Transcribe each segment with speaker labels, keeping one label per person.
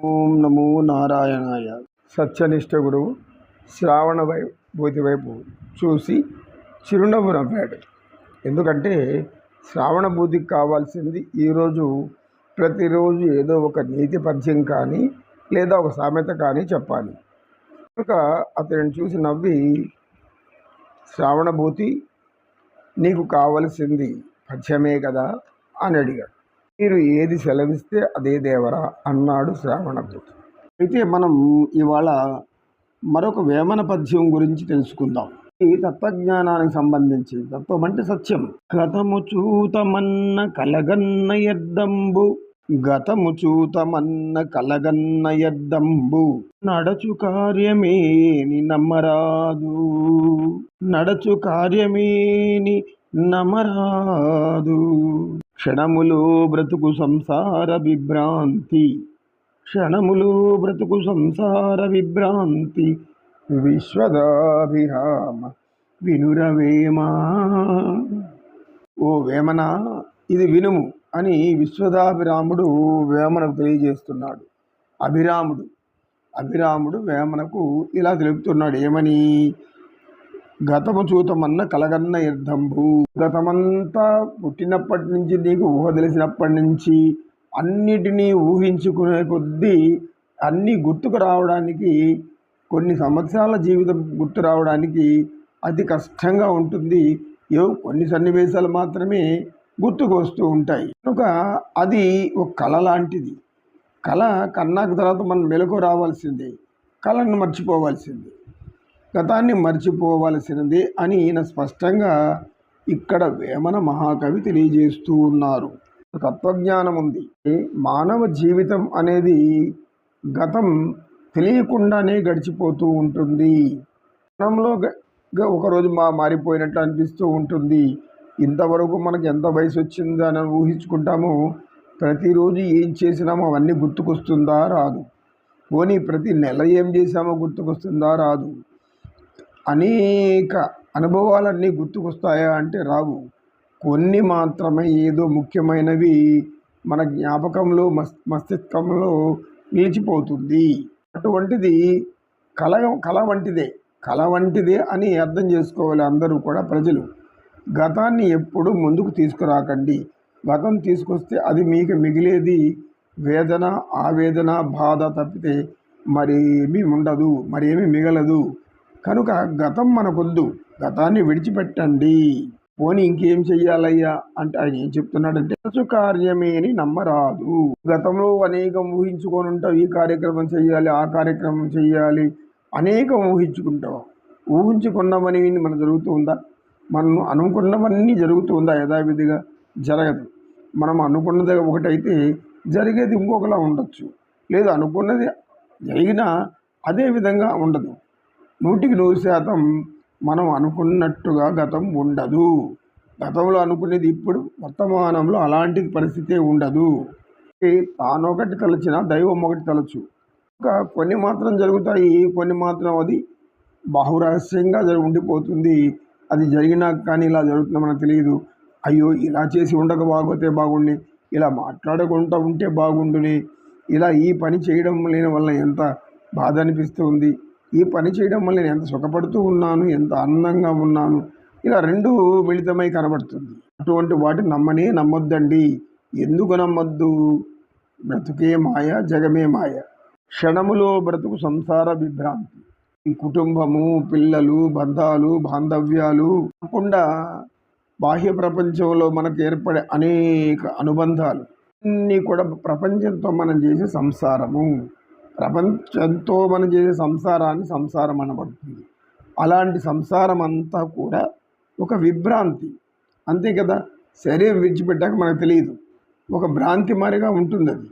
Speaker 1: ఓం నమో నారాయణాయ. సత్యనిష్ట గురువు శ్రావణ వై భూతి వైపు చూసి చిరునవ్వు నవ్వాడు ఎందుకంటే శ్రావణ భూతికి కావాల్సింది ఈరోజు ప్రతిరోజు ఏదో ఒక నీతి పద్యం కానీ లేదా ఒక సామెత కానీ చెప్పాలి. కనుక అతనిని చూసి నవ్వి శ్రావణభూతి నీకు కావలసింది పద్యమే కదా? అని అడిగాడు. మీరు ఏది సెలవిస్తే అదే దేవరా అన్నాడు శ్రావణభూతి అయితే మనం ఇవాళ మరొక వేమన పద్యం గురించి తెలుసుకుందాం. ఈ తత్వజ్ఞానానికి సంబంధించి. తత్వం అంటే సత్యం. గతము చూతమన్న కలగన్న ఎద్దంబు గతము చూతమన్న కలగన్న ఎద్దంబు నడచు కార్యమేని నమ్మరాదు. నడచు కార్యమేని నమరాదు. క్షణములో బ్రతుకు సంసార విభ్రాంతి. క్షణములో బ్రతుకు సంసార విభ్రాంతి. విశ్వదాభిరామ వినురవేమా ఓ వేమన ఇది వినుము అని విశ్వదాభిరాముడు వేమనకు తెలియజేస్తున్నాడు. అభిరాముడు అభిరాముడు వేమనకు ఇలా తెలుపుతున్నాడు. ఏమని? గతము చూతమన్న కలగన్న యుద్ధంబు. గతమంతా పుట్టినప్పటి నుంచి నీకు ఊహ తెలిసినప్పటి నుంచి అన్నిటినీ ఊహించుకునే కొద్దీ అన్నీ గుర్తుకు రావడానికి కొన్ని సంవత్సరాల జీవితం గుర్తు రావడానికి అతి కష్టంగా ఉంటుంది. ఏవో కొన్ని సన్నివేశాలు మాత్రమే గుర్తుకు వస్తూ ఉంటాయి. కనుక అది ఒక కళ లాంటిది. కళ కన్నాక తర్వాత మనం మెలకు రావాల్సిందే. కళను మర్చిపోవాల్సిందే. గతాన్ని మర్చిపోవలసినది అని ఈయన స్పష్టంగా ఇక్కడ వేమన మహాకవి తెలియజేస్తూ ఉన్నారు. తత్వజ్ఞానం ఉంది మానవ జీవితం అనేది గతం తెలియకుండానే గడిచిపోతూ ఉంటుంది. గతంలో ఒకరోజు మా మారిపోయినట్లు అనిపిస్తూ ఉంటుంది. ఇంతవరకు మనకు ఎంత వయసు వచ్చిందని ఊహించుకుంటామో ప్రతిరోజు ఏం చేసినామో అవన్నీ గుర్తుకొస్తుందా రాదు. పోనీ ప్రతి నెల ఏం చేసామో గుర్తుకొస్తుందా రాదు. అనేక అనుభవాలన్నీ గుర్తుకొస్తాయా అంటే రావు. కొన్ని మాత్రమే ఏదో ముఖ్యమైనవి మన జ్ఞాపకంలో మస్ మస్తిష్కంలో నిలిచిపోతుంది. అటువంటిది కళ కళ వంటిదే. కళ వంటిదే అని అర్థం చేసుకోవాలి అందరూ కూడా ప్రజలు. గతాన్ని ఎప్పుడు ముందుకు తీసుకురాకండి. గతం తీసుకొస్తే అది మీకు మిగిలేది వేదన ఆవేదన బాధ తప్పితే మరేమీ ఉండదు మరేమీ మిగలదు. కనుక గతం మనకొద్దు. గతాన్ని విడిచిపెట్టండి. పోనీ ఇంకేం చెయ్యాలయ్యా? అంటే ఆయన ఏం చెప్తున్నాడంటే కార్యమే అని నమ్మరాదు. గతంలో అనేకం ఊహించుకొని ఉంటావు ఈ కార్యక్రమం చెయ్యాలి ఆ కార్యక్రమం చెయ్యాలి. అనేకం ఊహించుకుంటావు ఊహించుకున్నవని మన జరుగుతూ ఉందా మనం అనుకున్నవన్నీ జరుగుతూ ఉందా యథావిధిగా జరగదు. మనం అనుకున్నది ఒకటైతే జరిగేది ఇంకొకలా ఉండొచ్చు. లేదు అనుకున్నది జరిగినా అదే విధంగా ఉండదు. నూటికి నూరు శాతం మనం అనుకున్నట్టుగా గతం ఉండదు. గతంలో అనుకునేది ఇప్పుడు వర్తమానంలో అలాంటి పరిస్థితే ఉండదు. తానొకటి తలచిన దైవం ఒకటి తలచు. ఇంకా కొన్ని మాత్రం జరుగుతాయి కొన్ని మాత్రం అది బహురహస్యంగా ఉండిపోతుంది. అది జరిగినా కానీ ఇలా జరుగుతుందో మనకు తెలియదు. అయ్యో ఇలా చేసి ఉండక బాగోతే బాగుండి ఇలా మాట్లాడకుండా ఉంటే బాగుండుని ఇలా ఈ పని చేయడం లేని వల్ల ఎంత బాధ అనిపిస్తుంది. ఈ పని చేయడం వల్ల నేను ఎంత సుఖపడుతూ ఉన్నాను ఎంత ఆనందంగా ఉన్నాను ఇలా రెండు మిళితమై కనబడుతుంది. అటువంటి వాటిని నమ్మనే నమ్మొద్దండి. ఎందుకు నమ్మొద్దు? బ్రతుకే మాయ జగమే మాయ. క్షణములో బ్రతుకు సంసార విభ్రాంతి. ఈ కుటుంబము పిల్లలు బంధాలు బాంధవ్యాలు కాకుండా బాహ్య ప్రపంచంలో మనకు ఏర్పడే అనేక అనుబంధాలు అన్నీ కూడా ప్రపంచంతో మనం చేసే సంసారము. ప్రపంచంతో మనం చేసే సంసారాన్ని సంసారం అనబడుతుంది. అలాంటి సంసారం అంతా కూడా ఒక విభ్రాంతి. అంతే కదా? శరీరం విడిచిపెట్టాక మనకు తెలియదు. ఒక భ్రాంతి మారిగా ఉంటుంది అది.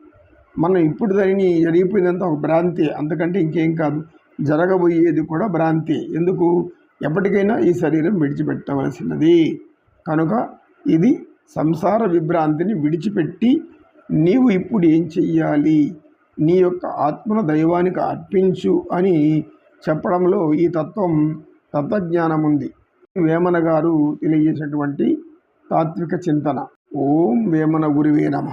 Speaker 1: మనం ఇప్పుడు దానిని జరిగిపోయిందంతా ఒక భ్రాంతి. అంతకంటే ఇంకేం కాదు. జరగబోయేది కూడా భ్రాంతి. ఎందుకు? ఎప్పటికైనా ఈ శరీరం విడిచిపెట్టవలసినది. కనుక ఇది సంసార విభ్రాంతిని విడిచిపెట్టి నీవు ఇప్పుడు ఏం చెయ్యాలి? నీ యొక్క ఆత్మను దైవానికి అర్పించు అని చెప్పడంలో ఈ తత్వం తత్వజ్ఞానం ఉంది వేమన గారు తెలియజేసినటువంటి తాత్విక చింతన. ఓం వేమన గురువే నమ.